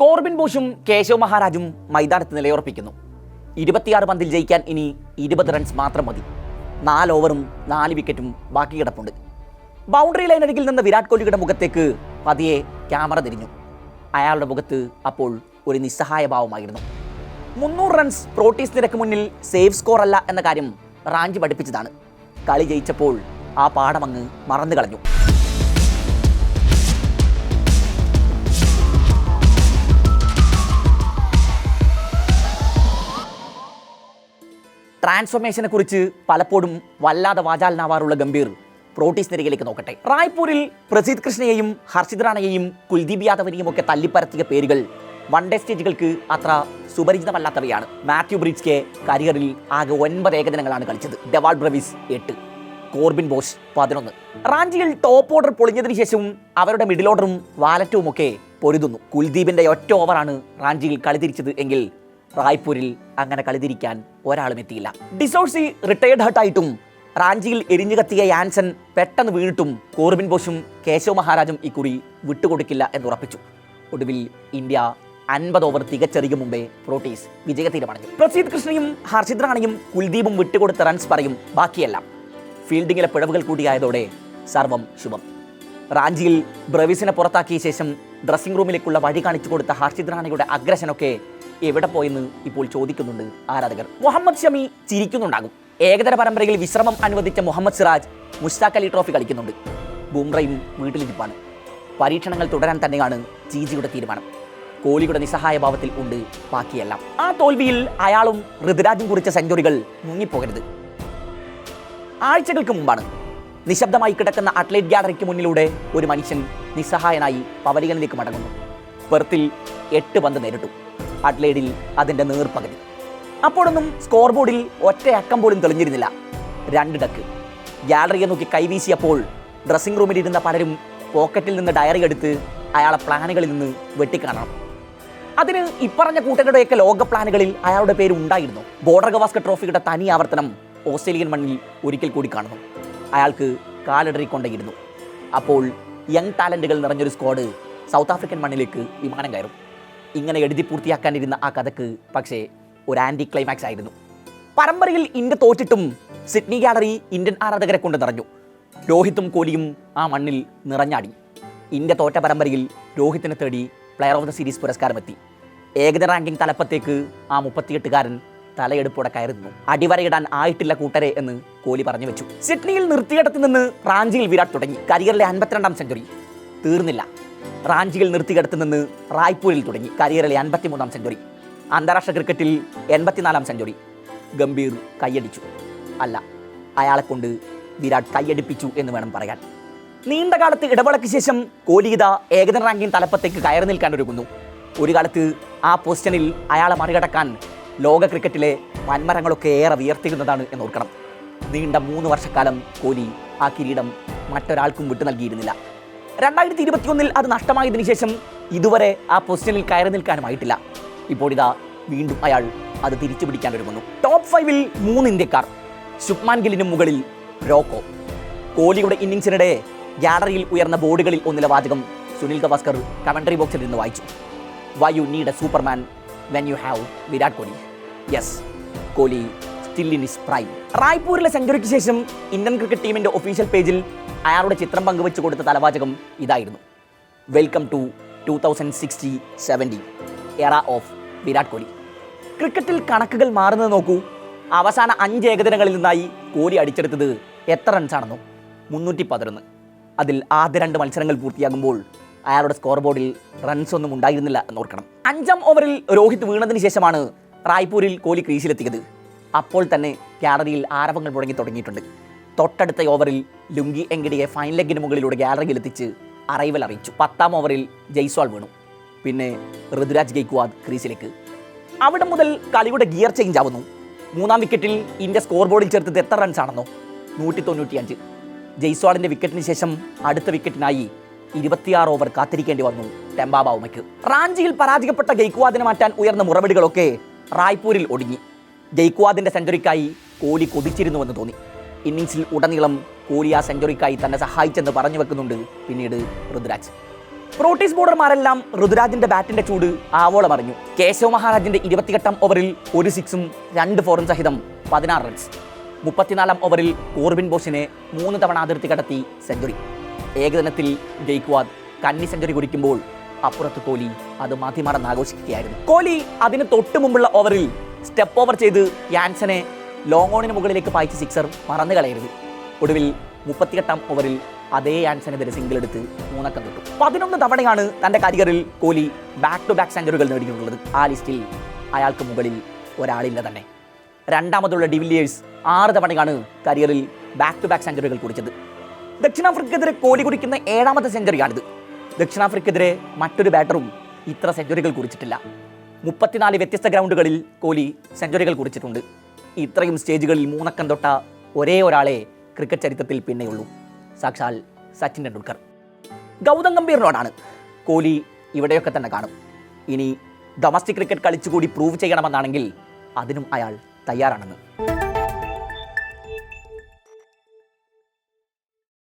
Corbyn ബോഷും Keshav മഹാരാജും മൈതാനത്ത് നിലയുറപ്പിക്കുന്നു. ഇരുപത്തിയാറ് പന്തിൽ ജയിക്കാൻ ഇനി ഇരുപത് റൺസ് മാത്രം മതി. നാല് ഓവറും നാല് വിക്കറ്റും ബാക്കി കിടപ്പുണ്ട്. ബൗണ്ടറി ലൈനരികിൽ നിന്ന് വിരാട് കോഹ്ലിയുടെ മുഖത്തേക്ക് പതിയെ ക്യാമറ തിരിഞ്ഞു. അയാളുടെ മുഖത്ത് അപ്പോൾ ഒരു നിസ്സഹായ ഭാവമായിരുന്നു. മുന്നൂറ് റൺസ് പ്രോട്ടീസ് നിരക്ക് മുന്നിൽ സേഫ് സ്കോർ അല്ല എന്ന കാര്യം റാഞ്ചി പഠിപ്പിച്ചതാണ്. കളി ജയിച്ചപ്പോൾ ആ പാഠമങ്ങ് മറന്നു കളഞ്ഞു ട്രാൻസ്ഫോർമേഷനെ കുറിച്ച് പലപ്പോഴും വല്ലാതെ വാചാലനാവാറുള്ള ഗംഭീർ പ്രോട്ടീസ് നിരയിലേക്ക് നോക്കട്ടെ. റായ്പൂരിൽ പ്രസീദ് കൃഷ്ണയെയും ഹർഷിത് റാണയെയും കുൽദീപ് യാദവിനെയും ഒക്കെ തല്ലിപ്പരത്തിയ പേരുകൾ വൺ ഡേ സ്റ്റേജുകൾക്ക് അത്ര സുപരിചിതമല്ലാത്തവയാണ്. മാത്യു ബ്രിഡ്സ്കെ കരിയറിൽ ആകെ ഒൻപത് ഏകദിനങ്ങളാണ് കളിച്ചത്. ഡെവാൾ ബ്രവിസ് എട്ട് കോർബിൻ ബോസ് പതിനൊന്ന്. റാഞ്ചിയിൽ ടോപ്പ് ഓർഡർ പൊളിഞ്ഞതിന് ശേഷവും അവരുടെ മിഡിൽ ഓർഡറും വാലറ്റും ഒക്കെ പൊരുതുന്നു. കുൽദീപിന്റെ ഒറ്റ ഓവറാണ് റാഞ്ചിയിൽ കളി തിരിച്ചത് എങ്കിൽ റായ്പൂരിൽ അങ്ങനെ കളിതിരിക്കാൻ ഒരാളും എത്തിയില്ല. ഡിസോഴ്സി റിട്ടയർഡ് ഹർട്ടായിട്ടും റാഞ്ചിയിൽ എരിഞ്ഞു കത്തിയ യാൻസൺ പെട്ടെന്ന് വീണിട്ടും കോർബിൻ ബോഷും കേശവ് മഹാരാജും ഇക്കുറി വിട്ടുകൊടുക്കില്ല എന്നുറപ്പിച്ചു. ഒടുവിൽ ഇന്ത്യ അൻപത് ഓവർ തികച്ചെറിയും മുമ്പേ പ്രോട്ടീസ് വിജയ തീരുമാനിച്ചു പ്രസീദ് കൃഷ്ണയും ഹർഷിത് റാണിയും കുൽദീപും വിട്ടുകൊടുത്ത റൺസ് പറയും ബാക്കിയെല്ലാം. ഫീൽഡിങ്ങിലെ പിഴവുകൾ കൂടിയായതോടെ സർവം ശുഭം. റാഞ്ചിയിൽ ബ്രവിസിനെ പുറത്താക്കിയ ശേഷം ഡ്രസ്സിംഗ് റൂമിലേക്കുള്ള വഴി കാണിച്ചു കൊടുത്ത ഹർഷിത് റാണിയുടെ അഗ്രഷനൊക്കെ എവിടെ പോയെന്ന് ഇപ്പോൾ ചോദിക്കുന്നുണ്ട് ആരാധകർ. മുഹമ്മദ് ഷമി ചിരിക്കുന്നുണ്ടാകും. ഏകതര പരമ്പരയിൽ വിശ്രമം അനുവദിച്ച മുഹമ്മദ് സിറാജ് മുസ്താഖ് അലി ട്രോഫി കളിക്കുന്നുണ്ട്. ബുംറയും വീട്ടിലിരിപ്പാണ് പരീക്ഷണങ്ങൾ തുടരാൻ തന്നെയാണ് ചീജിയുടെ തീരുമാനം. കോഹ്ലിയുടെ നിസ്സഹായ ഭാവത്തിൽ ഉണ്ട് ബാക്കിയെല്ലാം. ആ തോൽവിയിൽ അയാളും ഋതുരാജും കുറിച്ച സെഞ്ചുറികൾ മുങ്ങിപ്പോകരുത്. ആഴ്ചകൾക്ക് മുമ്പാണ് നിശബ്ദമായി കിടക്കുന്ന അത്ലറ്റ് ഗ്യാലറിക്ക് മുന്നിലൂടെ ഒരു മനുഷ്യൻ നിസ്സഹായനായി പവലികനിലേക്ക് മടങ്ങുന്നു. പെർത്തിൽ എട്ട് പന്ത് നേരിട്ടു. അഡ്ലേഡിൽ അതിന്റെ നേർപ്പകുതി അപ്പോഴൊന്നും സ്കോർ ബോർഡിൽ ഒറ്റ അക്കം പോലും തെളിഞ്ഞിരുന്നില്ല. രണ്ട് ഡക്ക്. ഗ്യാലറിയെ നോക്കി കൈവീശിയപ്പോൾ ഡ്രസ്സിംഗ് റൂമിൽ ഇരുന്ന പലരും പോക്കറ്റിൽ നിന്ന് ഡയറി എടുത്ത് അയാളെ പ്ലാനുകളിൽ നിന്ന് വെട്ടിക്കാണണം. അതിന് ഇപ്പറഞ്ഞ കൂട്ടരുടെയൊക്കെ ലോക പ്ലാനുകളിൽ അയാളുടെ പേര് ഉണ്ടായിരുന്നു. ബോർഡർ ഗവാസ്കർ ട്രോഫിയുടെ തനി ആവർത്തനം ഓസ്ട്രേലിയൻ മണ്ണിൽ ഒരിക്കൽ കൂടി കാണുന്നു. അയാൾക്ക് കാലിടറിക്കൊണ്ടേയിരുന്നു അപ്പോൾ യങ് ടാലന്റുകൾ നിറഞ്ഞൊരു സ്ക്വാഡ് സൗത്ത് ആഫ്രിക്കൻ മണ്ണിലേക്ക് വിമാനം കയറും. ഇങ്ങനെ എഴുതി പൂർത്തിയാക്കാനിരുന്ന ആ കഥക്ക് പക്ഷേ ഒരു ആന്റി ക്ലൈമാക്സ് ആയിരുന്നു. പരമ്പരയിൽ ഇന്ത്യ തോറ്റിട്ടും സിഡ്നി ഗാലറി ഇന്ത്യൻ ആരാധകരെ കൊണ്ട് നിറഞ്ഞു. രോഹിത്തും കോലിയും ആ മണ്ണിൽ നിറഞ്ഞാടി. ഇന്ത്യ തോറ്റ പരമ്പരയിൽ രോഹിത്തിനെ തേടി പ്ലെയർ ഓഫ് ദ സീരീസ് പുരസ്കാരമെത്തി. ഏകദിന റാങ്കിംഗ് തലപ്പത്തേക്ക് ആ മുപ്പത്തിയെട്ടുകാരൻ തലയെടുപ്പോടെ കയറുന്നു അടിവരയിടാൻ ആയിട്ടില്ല കൂട്ടരെ എന്ന് കോലി പറഞ്ഞു വെച്ചു. സിഡ്നിയിൽ നിർത്തിയിടത്ത് നിന്ന് റാഞ്ചിയിൽ വിരാട് തുടങ്ങി. കരിയറിലെ അൻപത്തിരണ്ടാം സെഞ്ചുറി തീർന്നില്ല. റാഞ്ചിയിൽ നിർത്തിയിടത്ത് നിന്ന് റായ്പൂരിൽ തുടങ്ങി. കരിയറിലെ അൻപത്തിമൂന്നാം സെഞ്ചുറി. അന്താരാഷ്ട്ര ക്രിക്കറ്റിൽ എൺപത്തിനാലാം സെഞ്ചുറി. ഗംഭീർ കൈയടിച്ചു. അല്ല അയാളെ കൊണ്ട് വിരാട് കൈയടിപ്പിച്ചു എന്ന് വേണം പറയാൻ. നീണ്ട കാലത്ത് ഇടവേളയ്ക്ക് ശേഷം കോലിഗിത ഏകദിന റാങ്കിങ് തലപ്പത്തേക്ക് കയറി നിൽക്കാൻ ഒരുങ്ങുന്നു. ഒരു കാലത്ത് ആ പൊസിഷനിൽ അയാളെ മറികടക്കാൻ ലോക ക്രിക്കറ്റിലെ വൻമരങ്ങളൊക്കെ ഏറെ വിയർത്തിരുന്നതാണ് എന്ന് ഓർക്കണം നീണ്ട മൂന്ന് വർഷക്കാലം കോലി ആ കിരീടം മറ്റൊരാൾക്കും വിട്ടു നൽകിയിരുന്നില്ല. രണ്ടായിരത്തി ഇരുപത്തിയൊന്നിൽ അത് നഷ്ടമായതിനു ശേഷം ഇതുവരെ ആ പൊസിഷനിൽ കയറി നിൽക്കാനുമായിട്ടില്ല. ഇപ്പോൾ ഇതാ വീണ്ടും അയാൾ അത് തിരിച്ചു പിടിക്കാൻ ഒരുങ്ങുന്നു. ടോപ്പ് ഫൈവിൽ മൂന്ന് ഇന്ത്യക്കാർ. ശുഭ്മാൻ ഗില്ലിനും മുകളിൽ റോക്കോ. കോഹ്ലിയുടെ ഇന്നിങ്സിനിടെ ഗ്യാലറിയിൽ ഉയർന്ന ബോർഡുകളിൽ ഒന്നിലെ വാചകം സുനിൽ ഗവാസ്കർ കമൻട്രി ബോക്സിൽ നിന്ന് വായിച്ചു. Why you need a superman when you have Virat Kohli? Yes Kohli still in his prime റായ്പൂരിലെ സെഞ്ചുറിക്ക് ശേഷം ഇന്ത്യൻ ക്രിക്കറ്റ് ടീമിന്റെ ഒഫീഷ്യൽ പേജിൽ അയാളുടെ ചിത്രം പങ്കുവെച്ച് കൊടുത്ത തലവാചകം ഇതായിരുന്നു. Welcome to two thousand sixty seventy era of Virat Kohli. ക്രിക്കറ്റിൽ കണക്കുകൾ മാറുന്നത് നോക്കൂ. അവസാന അഞ്ച് ഏകദിനങ്ങളിൽ നിന്നായി കോഹ്ലി അടിച്ചെടുത്തത് എത്ര റൺസാണെന്നോ മുന്നൂറ്റി പതിനൊന്ന് അതിൽ ആദ്യ രണ്ട് മത്സരങ്ങൾ പൂർത്തിയാകുമ്പോൾ അയാളുടെ സ്കോർ ബോർഡിൽ റൺസ് ഒന്നും ഉണ്ടായിരുന്നില്ല എന്നോർക്കണം. അഞ്ചാം ഓവറിൽ രോഹിത് വീണതിന് ശേഷമാണ് റായ്പൂരിൽ കോഹ്ലി ക്രീസിലെത്തിയത് അപ്പോൾ തന്നെ ഗാലറിയിൽ ആരവങ്ങൾ മുടങ്ങി തുടങ്ങിയിട്ടുണ്ട്. തൊട്ടടുത്ത ഓവറിൽ ലുങ്കി എങ്കിടിയെ ഫൈൻ ലെഗിന് മുകളിലൂടെ ഗാലറിയിൽ എത്തിച്ച് അറൈവൽ അറിയിച്ചു. പത്താം ഓവറിൽ ജയ്സ്വാൾ വീണു. പിന്നെ ഋതുരാജ് ഗെയ്ക്വാദ് ക്രീസിലേക്ക്. അവിടെ മുതൽ കളിയുടെ ഗിയർ ചേഞ്ച് ആവുന്നു. മൂന്നാം വിക്കറ്റിൽ ഇന്ത്യ സ്കോർ ബോർഡിൽ ചേർത്തത് എത്ര റൺസ് ആണെന്നോ? നൂറ്റി തൊണ്ണൂറ്റിയഞ്ച് ജയ്സ്വാളിന്റെ വിക്കറ്റിന് ശേഷം അടുത്ത വിക്കറ്റിനായി ഇരുപത്തിയാറ് ഓവർ കാത്തിരിക്കേണ്ടി വന്നു ടെമ്പാബാവുമയ്ക്ക് റാഞ്ചിയിൽ പരാജയപ്പെട്ട ഗെയ്ക്വാദിനെ മാറ്റാൻ ഉയർന്ന മുറവിടികളൊക്കെ റായ്പൂരിൽ ഒടുങ്ങി. ഗെയ്ക്വാദിന്റെ സെഞ്ചുറിക്കായി കോഹ്ലി കൊതിച്ചിരുന്നുവെന്ന് തോന്നി. ഇന്നിങ്സിൽ ഉടനീളം കോഹ്ലി ആ സെഞ്ചുറിക്കായി തന്നെ സഹായിച്ചെന്ന് പറഞ്ഞു വെക്കുന്നുണ്ട് പിന്നീട് ഋതുരാജ്. പ്രോട്ടീസ് ബോർഡർമാരെല്ലാം ഋതുരാജിന്റെ ബാറ്റിന്റെ ചൂട് ആവോളം അറിഞ്ഞു. കേശവ മഹാരാജിന്റെ ഇരുപത്തിയെട്ടാം ഓവറിൽ ഒരു സിക്സും രണ്ട് ഫോറും സഹിതം പതിനാറ് റൺസ് മുപ്പത്തിനാലാം ഓവറിൽ കോർബിൻ ബോസിനെ മൂന്ന് തവണ അതിർത്തി കടത്തി സെഞ്ചുറി. ഏകദിനത്തിൽ ജയ്ക്വാദ് കന്നി സെഞ്ചുറി കുടിക്കുമ്പോൾ അപ്പുറത്ത് കോഹ്ലി അത് മതിമറന്ന് ആഘോഷിക്കുകയായിരുന്നു. കോഹ്ലി അതിന് തൊട്ട് മുമ്പുള്ള ഓവറിൽ സ്റ്റെപ്പ് ഓവർ ചെയ്ത് യാൻസനെ ലോങ് ഓണിന് മുകളിലേക്ക് പായിച്ച സിക്സർ മറന്നു കളയരുത്. ഒടുവിൽ മുപ്പത്തിയെട്ടാം ഓവറിൽ അതേ യാൻസനെതിരെ സിംഗിൾ എടുത്ത് മൂന്നക്കം തൊട്ടു. പതിനൊന്ന് തവണയാണ് തന്റെ കരിയറിൽ കോഹ്ലി ബാക്ക് ടു ബാക്ക് സെഞ്ചുറികൾ നേടിയിട്ടുള്ളത്. ആ ലിസ്റ്റിൽ അയാൾക്ക് മുകളിൽ ഒരാളില്ല തന്നെ. രണ്ടാമതുള്ള ഡിവില്ലിയേഴ്സ് ആറ് തവണയാണ് കരിയറിൽ ബാക്ക് ടു ബാക്ക് സെഞ്ചുറികൾ കുറിച്ചത്. ദക്ഷിണാഫ്രിക്കെതിരെ കോഹ്ലി കുറിക്കുന്ന ഏഴാമത്തെ സെഞ്ചുറിയാണിത് ദക്ഷിണാഫ്രിക്കെതിരെ മറ്റൊരു ബാറ്ററും ഇത്ര സെഞ്ചുറികൾ കുറിച്ചിട്ടില്ല. മുപ്പത്തിനാല് വ്യത്യസ്ത ഗ്രൗണ്ടുകളിൽ കോഹ്ലി സെഞ്ചുറികൾ കുറിച്ചിട്ടുണ്ട്. ഇത്രയും സ്റ്റേജുകളിൽ മൂന്നക്കം തൊട്ട ഒരേ ഒരാളെ ക്രിക്കറ്റ് ചരിത്രത്തിൽ പിന്നെയുള്ളൂ സാക്ഷാൽ സച്ചിൻ ടെണ്ടുൽക്കർ. ഗൗതം ഗംഭീറിനോടാണ് കോഹ്ലി ഇവിടെയൊക്കെ തന്നെ കാണും. ഇനി ഡൊമസ്റ്റിക് ക്രിക്കറ്റ് കളിച്ചുകൂടി പ്രൂവ് ചെയ്യണമെന്നാണെങ്കിൽ അതിനും അയാൾ തയ്യാറാണെന്ന്.